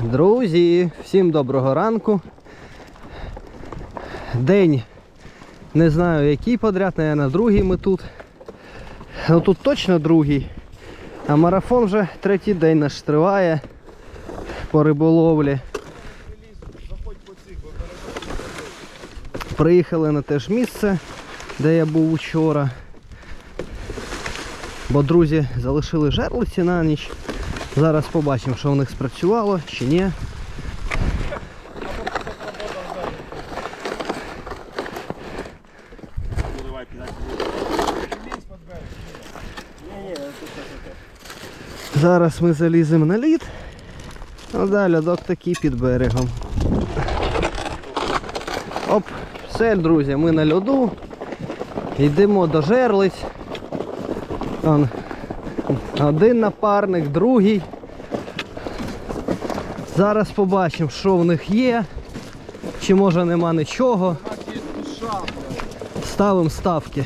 Друзі, всім доброго ранку. День не знаю який подряд, наверное, другий ми тут. Ну тут точно другий. А марафон вже третій день наш триває по риболовлі. Приїхали на те ж місце, де я був вчора. Бо друзі залишили жерлиці на ніч. Зараз побачимо, що в них спрацювало чи ні. Зараз ми заліземо на лід. А далі льодок такий під берегом. Оп, все, друзі, ми на льоду. Йдемо до жерлиць. Один напарник, другий. Зараз побачимо, що в них є. Чи може нема нічого. Ставимо ставки.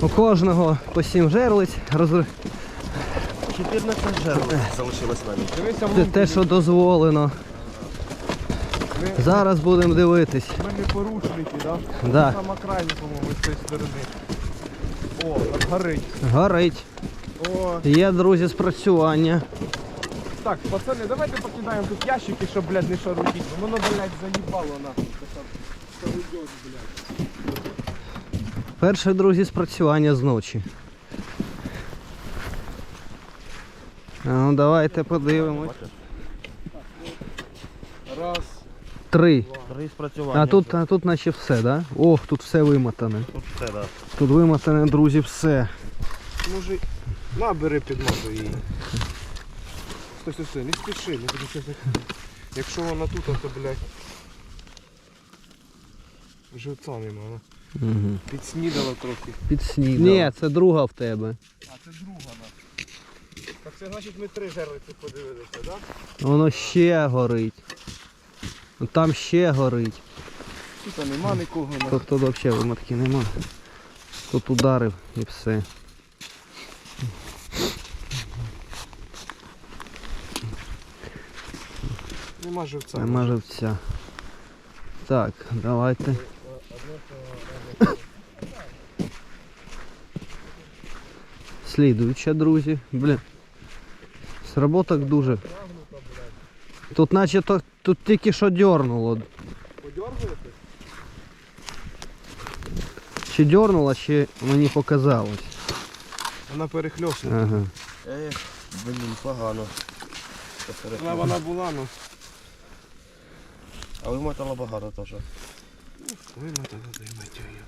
У кожного по 7 жерлиць. Роз... 14 жертв залишилось на. Це те, що дозволено. Зараз будемо дивитись. Ми не порушники, да? Да. Сама крайня, по-моєму, з цієї сторони. О, горить. Горить. О, Є, друзі, спрацювання. так, пацани, давайте покидаємо тут ящики, щоб, блядь, не шарудіть. Воно, блядь, заїбало нахуй. Блядь. Перше, друзі, спрацювання з ночі. Ну, давайте подивимось. Раз. Три. Три спрацювання. А тут, а тут наче все, да? Ох, тут все вимотане. Тут все, да. Тут вимотане, друзі, все. Може, на, бери підмазу її. Стой, стой, стой, не спіши, не буду щось. Якщо вона тут, то, блядь. Живця нема, вона Угу. підснідала трохи. Підснідав. Ні, це друга в тебе. А, це друга, да. Так це значить ми три жерлиці подивилися, так? Да? Воно ще горить. Там ще горить. Тут нема нікого. на- Тут, тут взагалі вимотки нема. Тут ударив і все. Нема живця. Нема живця. Так, давайте. Слідуюча, друзі. Блін. Сработок дуже. Тут наче то, тут тільки що дьорнуло. Подергуєте? Чи дьорнуло, чи мені показалось. Вона перехльосна. Ага. Ех, блін, погано. Вона, вона була, ну. А вимотало багато теж. Вимотала, займайте її.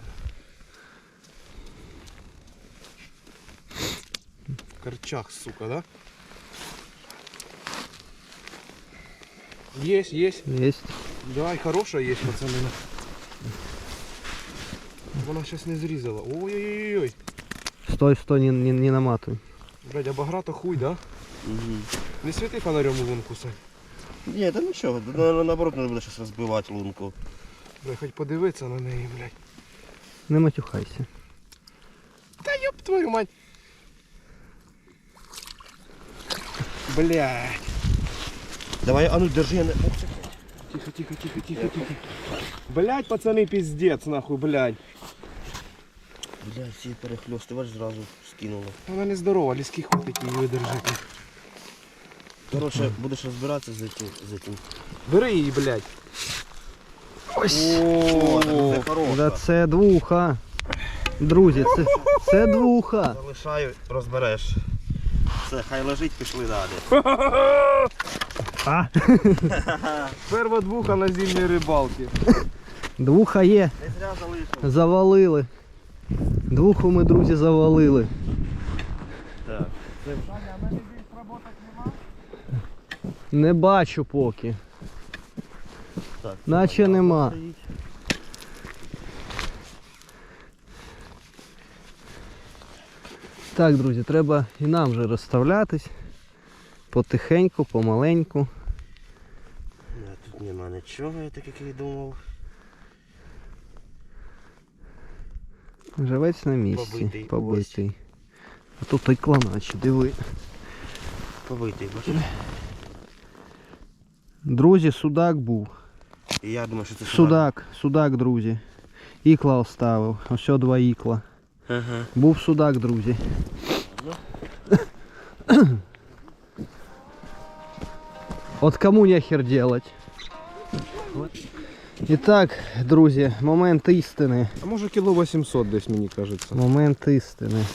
В корчах, сука, да? Есть, есть. Єсть. Да, и хорошая есть, пацаны. Вона сейчас не зрізала. Ой-ой-ой. Стой, стой, не, не, не наматуй. Блядь, а баграто хуй, да? Угу. Не світи фонарем у лунку, Сань. Ні, та нічого, на- наоборот не буде щось розбивати лунку. Блядь, хоч подивитися на неї, блядь. Не матюхайся. Та ёб твою мать. Блядь. Давай, а ну держи, я не... Ох, Тихо, тихо, тихо, тихо, тихо. Блядь, пацаны, пиздец, нахуй, блядь. Блядь, ці перехльости, бач, зразу скинуло. Вона не здорова, ліський хуй такий видержати. Коротше, будеш розбиратися з цим. З цим. Бери її, блядь. Ось. О, так О, це хороша. Да це двуха. Друзі, це, це двуха. Залишаю, розбереш. Все, хай лежить, пішли далі. А? Перва двуха на зимній рибалці. Двуха є. Не зря залишив. Завалили. Двуху ми, друзі, завалили. Так. Не бачу поки. так. Наче нема. Стоїть. Так, друзі, треба і нам вже розставлятись. Потихеньку, помаленьку. Ні, Тут нема нічого, я так як і думав. Живець на місці. Побитий, Побитий. А тут той кланач, диви. Повитий, бачиш? Друзі, судак був. І я думаю, що це Судак, судак, друзі. Ікла оставив. Ось о, два ікла. Ага. Був судак, друзі. От кому нехер делать. І так, друзі, момент істини. А може кіло 800 десь, мені кажеться. Момент істини.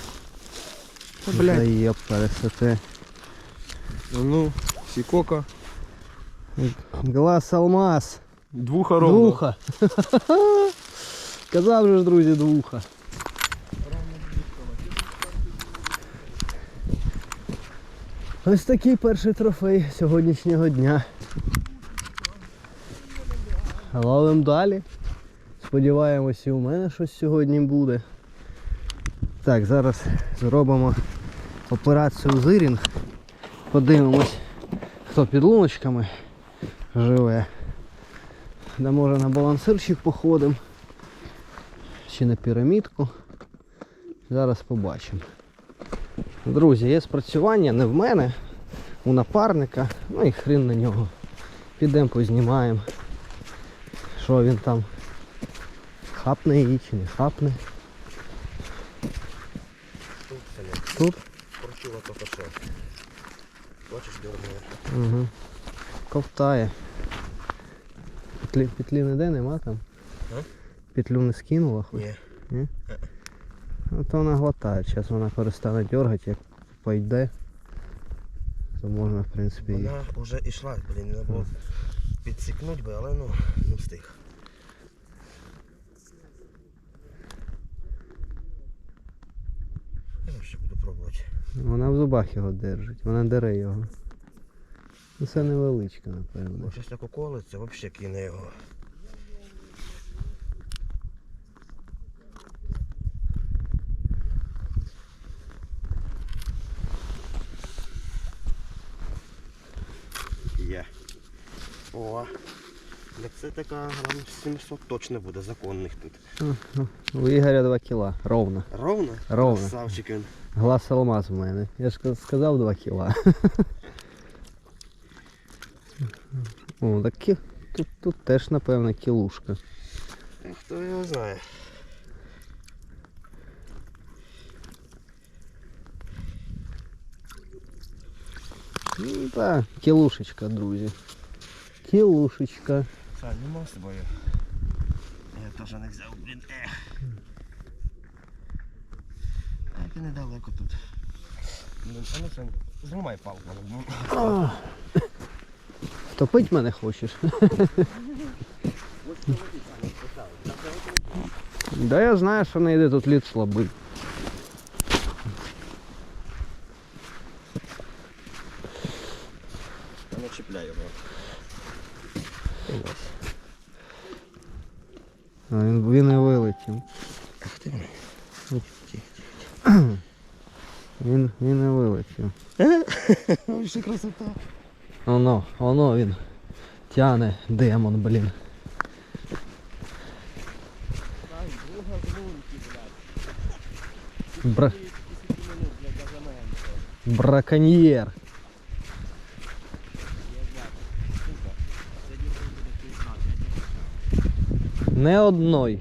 Та, блядь. Заєб пересете. Ну, сікока. Глаз алмаз. Двуха ровно. Двуха. Казав же ж, друзі, двуха. Ось такий перший трофей сьогоднішнього дня. Ловимо далі. Сподіваємось, і у мене щось сьогодні буде. Так, зараз зробимо операцію зирінг. Подивимось, хто під луночками живе. Да може на балансирчик походимо. Чи на пірамідку. Зараз побачимо. Друзі, є спрацювання не в мене, у напарника, ну і хрін на нього. Підемо познімаємо. Що він там хапне її чи не хапне. Тут. Тут? Порчула тільки що. Бачиш, дернула. Угу. Ковтає. Петлі, петлі ніде нема там? А? Петлю не скинула хоч? Ні. Ну то вона глотає. Зараз вона перестане дергати, як пойде. То можна в принципі її. Вона вже йшла, блін, не було підсікнути би, але ну, не встиг. Я ще буду пробувати. Вона в зубах його держить, вона дере його. Ну це невеличка, напевно. Бо щось так уколиться, взагалі кине його. Є. О, як це така грам 700 точно буде законних тут. У Ігоря 2 кіла, ровно. Ровно? Ровно. Красавчик він. Глаз алмаз в мене. Я ж сказав 2 кіла. О, так кі... тут, тут теж, напевно, кілушка. Е, Хто його знає. Ну так, кілушечка, друзі. Кілушечка. Сань, нема з тобою. Я теж не взяв, блін. Ех. Так і недалеко тут. Ну, а ну, Сань, знімай палку. ну. А. Топить мене хочеш? Да я знаю, що не йде тут лід слабий. А ну чіпляй його. А він, він і вилетів. Ах ти. Він, він і вилетів. Ой, що красота. Оно, оно він тяне демон, блін. Бра... Браконьєр. Не одной.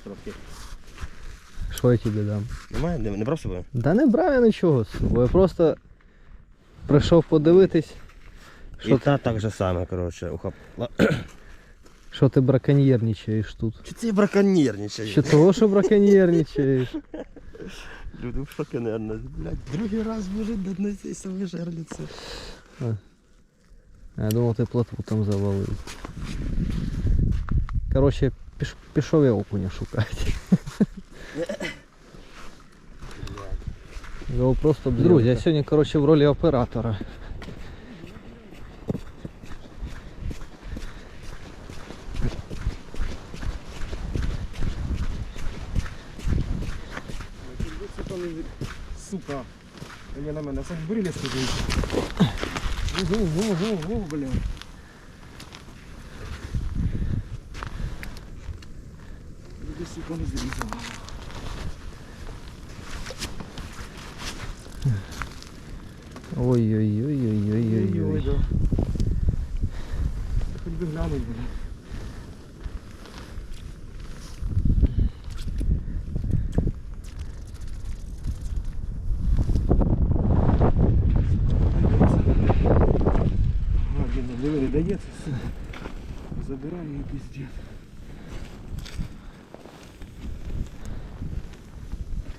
її трохи. Що я тобі дам? Немає? Не, не брав з собою? Да не брав я нічого з собою. Я просто прийшов подивитись, І що, та так же саме, коротше, ухап. що ти браконьєрничаєш тут. Чи це браконьєрничає? Що того, що браконьєрничаєш? Люди в шокі, наверное. Блядь, другий раз може на цій самій жерлиці. Я думав, ти плотву там завалив. Коротше, Піш, пішов я окуня шукати. Його просто б Друзі, я сьогодні коротше, в ролі оператора. Сука. Не на мене, Сань, бери леску дивись. Угу, угу, угу, блін. Ти, сука, не зрізала. Ой-ой-ой-ой-ой-ой. да. Хоч би глянуть, блін. А, блін, диви, не дається, сука. Забирає її піздець.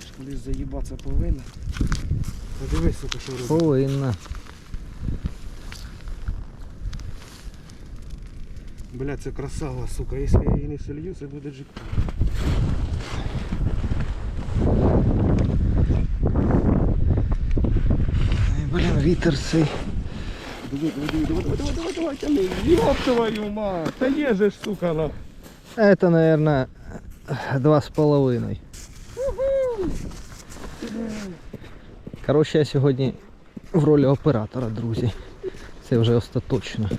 Ж Колись заїбатися повинна. Подивись, сука, що робить. Повинна. Бля, це красава, сука. Якщо я її не солью, це буде джекпот. Блін, вітер цей. Давай, давай, давай, давай, давай, давай, давай, тяни. Ёб твою мать. Та є же ж, сука, на. Это, наверное, два з половиною. Коротше, я сьогодні в ролі оператора, друзі. Це вже остаточно.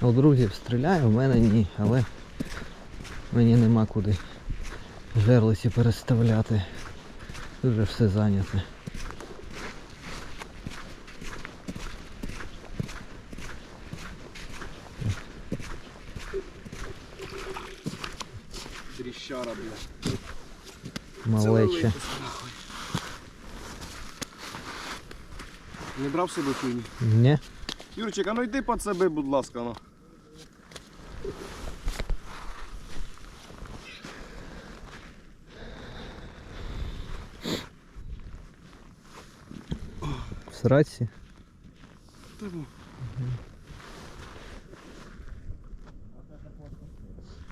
У друзів стріляю, в мене ні, але мені нема куди жерлиці переставляти. Дуже все зайняте. Тріщара, бля. Малече. Не брав себе хуйні? Ні? Юрчик, а ну йди під себе, будь ласка, ну. В сраці? Та ну.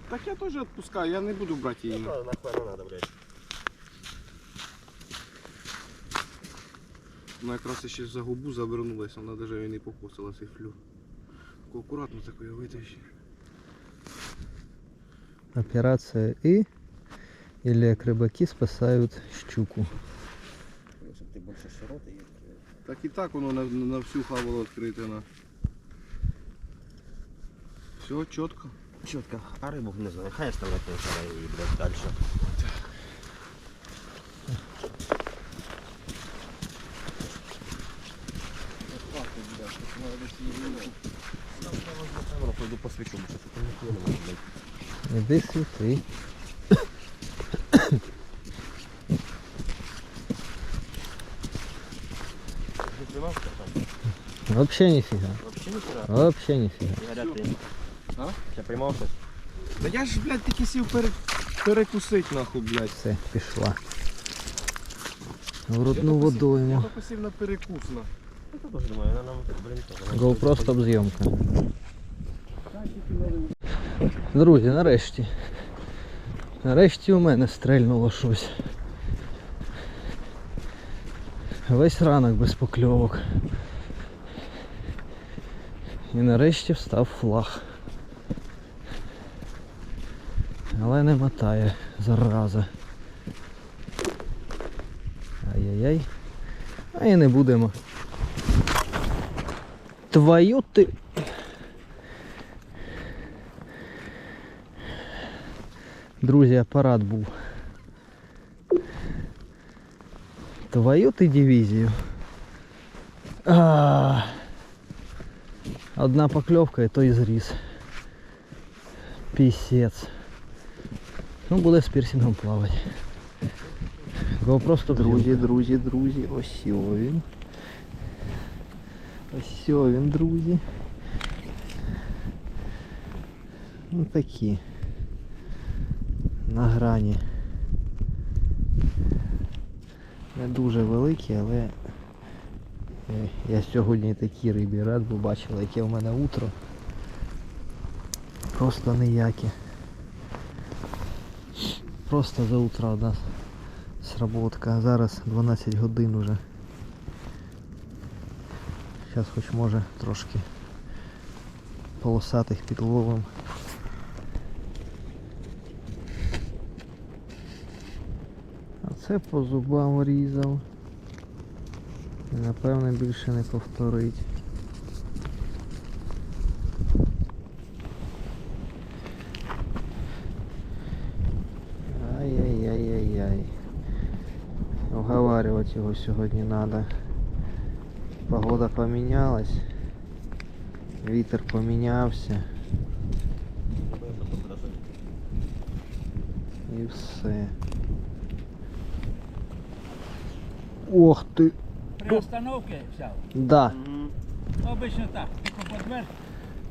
Так я теж відпускаю, я не буду брати її. Нахуй не надо, блядь. Вона якраз ще за губу завернулася, вона навіть і не покосила цей флюр. Акуратно такою витащи. Операция И или як рыбаки спасают щуку. Щоб ти більше широти їх. Так і так воно на, на всю хавало відкрите на. Все, чітко. Чітко. А рибу не знаю. Хай оставляє і, блядь, далі. Пойду посвічу, бо щось тут ніхуя не може, блядь. Іди світи. Ти? Вообще ніфіга. Вообще не тримав. Вообще ти. А? Ще приймав щось? Та я ж, блядь, тільки сів пере... перекусить нахуй, блядь. Все, пішла. В рудну водойму. Я посів на перекус на. Я теж думаю, вона нам, блін, теж. GoPro стоп зйомка. Друзі, нарешті. Нарешті у мене стрельнуло щось. Весь ранок без покльовок. І нарешті встав флаг. Але не мотає, зараза. Ай-яй-яй. А і не будемо. Твою ти. Друзі, апарат був. Твою ти дивізію. А, одна покльовка і той зріс. Пісець. Ну, буде з пірсингом плавати. Го просто друзі, друзі, друзі, ось він. Ось він, друзі. Ну такі. На грані. Не дуже великі, але я сьогодні такій рибі рад, бо бачила, яке в мене утро. Просто ніяке. Просто за утро одна сработка. Зараз 12 годин уже. Зараз хоч може трошки полосатих підловим. Це по зубам різав. І напевно більше не повторить. Ай-яй-яй-яй-яй. Уговаривать його сьогодні надо. Погода помінялась. Вітер помінявся. І все. Ох ти! При остановці взяв. Да. Ну, Обично так. Тільки подвер,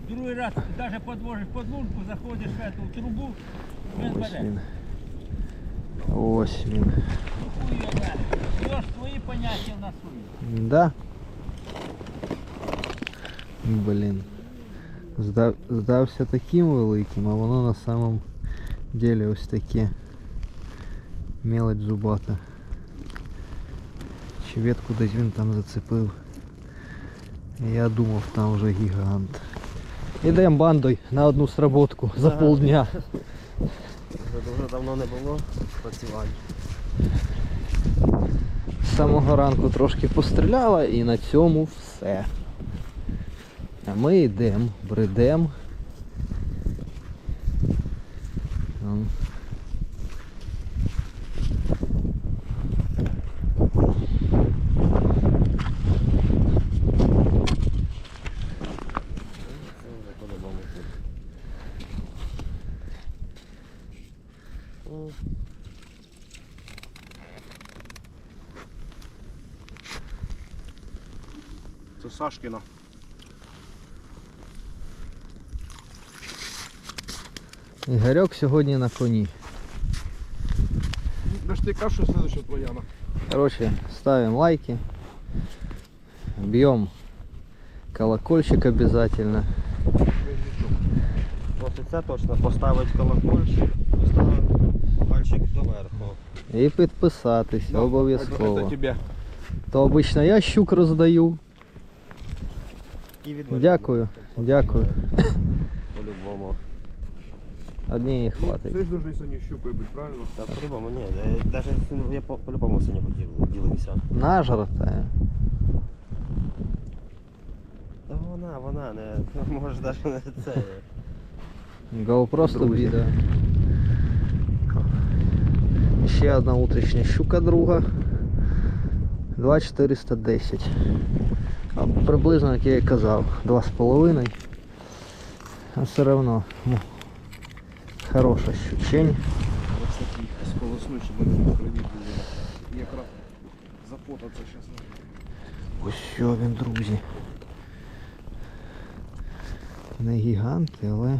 другий раз навіть подвожиш подвурку, заходиш в эту трубу, він Ось бере. він. Ось він. Хуй його знає. Його ж свої поняття в нас свої. Да. Блін. Здав, здався таким великим, а воно на самом деле ось таке. Мелочь зубата. Чи ветку десь він там зацепив. Я думав, там вже гігант. Ідемо бандою на одну сработку за полдня. Дуже давно не було працювань. З самого ранку трошки постріляла і на цьому все. А ми йдемо, бредемо. М. Це вже по-любому тут. Ну, Це Сашкіна. Ігорьок сьогодні на коні. Ж ти кажу, що следующа твоя. на. Короче, ставим лайки. Бьем колокольчик обязательно. Ось це точно поставить колокольчик, поставить пальчик доверху. І підписатись обов'язково. То обично я щук роздаю. І від мене. Дякую, дякую. По-любому. Однієї Ну, хватить. ти ж должен сьогодні щукою бути, правильно? Та по-любому ні. Навіть я по- по-любому сьогодні поділ- ділився. Нажратая. Та вона, вона не може навіть не це. Гол просто відео. Ще одна утрішня щука друга. 2410. А приблизно, як я і казав, 2,5. А все одно ну, хороша щучень. Сполоснуть, щоб вони не криві були. Якраз зафотаться зараз. Ось що він, друзі. Не гіганти, але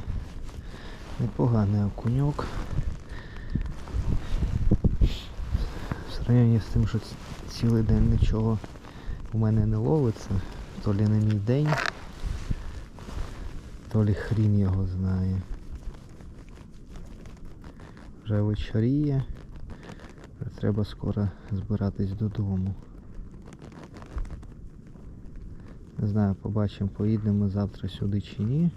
непоганий окуньок. В сравненні з тим, що цілий день нічого у мене не ловиться, то лі не мій день, то лі хрін його знає. Вже вечоріє, вже треба скоро збиратись додому. Не знаю, побачимо, поїдемо завтра сюди чи ні.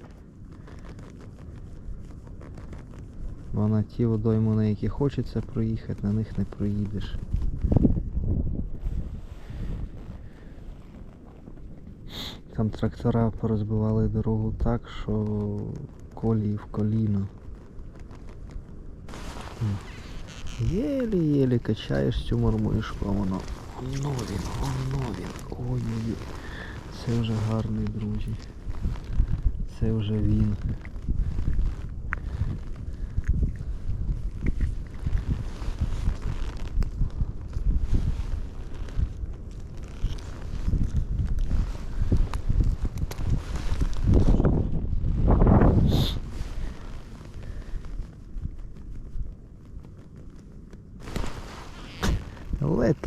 Бо на ті водойми, на які хочеться проїхати, на них не проїдеш. Там трактора порозбивали дорогу так, що колії в коліно. Єлі-єлі качаєш цю мормишку, а воно. Воно він, воно. Ой-ой-ой. Це вже гарний, друзі. Це вже він.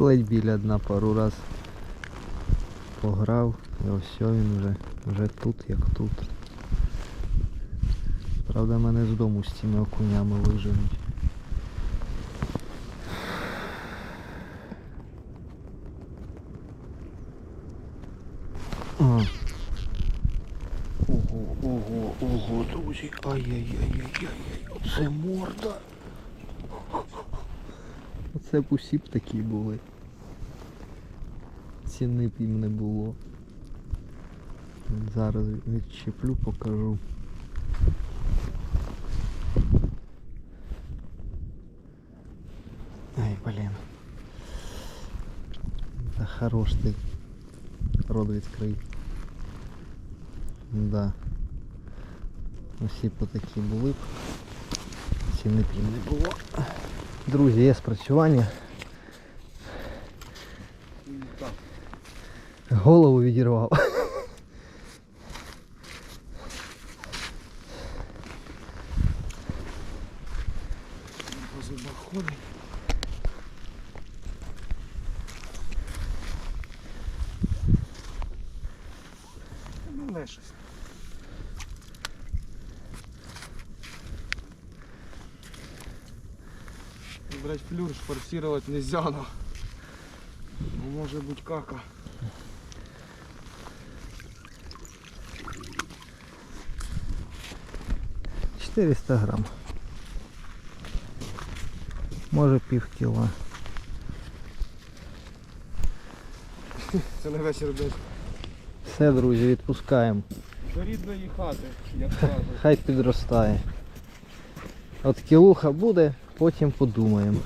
Ледь-ледь біля дна пару раз пограв, і ось він вже, вже тут як тут. Правда мене з дому з цими окунями виженуть. Ого, ого, ого, друзі. Ай-яй-яй-яй-яй. Оце морда. Оце б усі б такі були. Ціни б їм не було. Зараз відчеплю, покажу. Ай, блін. Хорош ти. Рот відкрий. Да. Усі по такі були б. Ціни б їм не було. Друзі, є спрацювання. Так. Голову відірвав. Не щось. Блять, флюр форсировать нельзя, но ну, может быть кака. — 400 грам. Може пів кіла. Це на вечір десь Все, друзі, відпускаємо. до рідної хати, як кажуть. Хай підростає. От кілуха буде, потім подумаємо.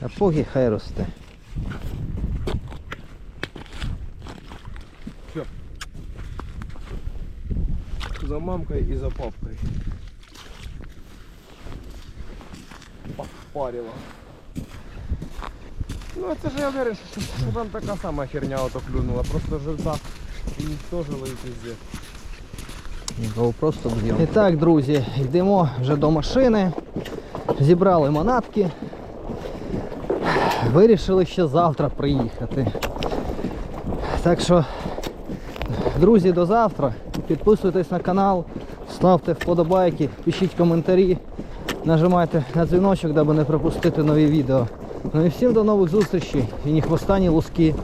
А поки хай росте. За мамкою і за папкою. Парила. Ну це ж я вирішив, що там така сама херня ото клюнула. Просто живця уничтожила і пізде. Його просто б'ємо. І так, друзі, йдемо вже до машини. Зібрали манатки. Вирішили ще завтра приїхати. Так що, друзі, до завтра. Підписуйтесь на канал, ставте вподобайки, пишіть коментарі, нажимайте на дзвіночок, даби не пропустити нові відео. Ну і всім до нових зустрічей і ні хвоста, луски.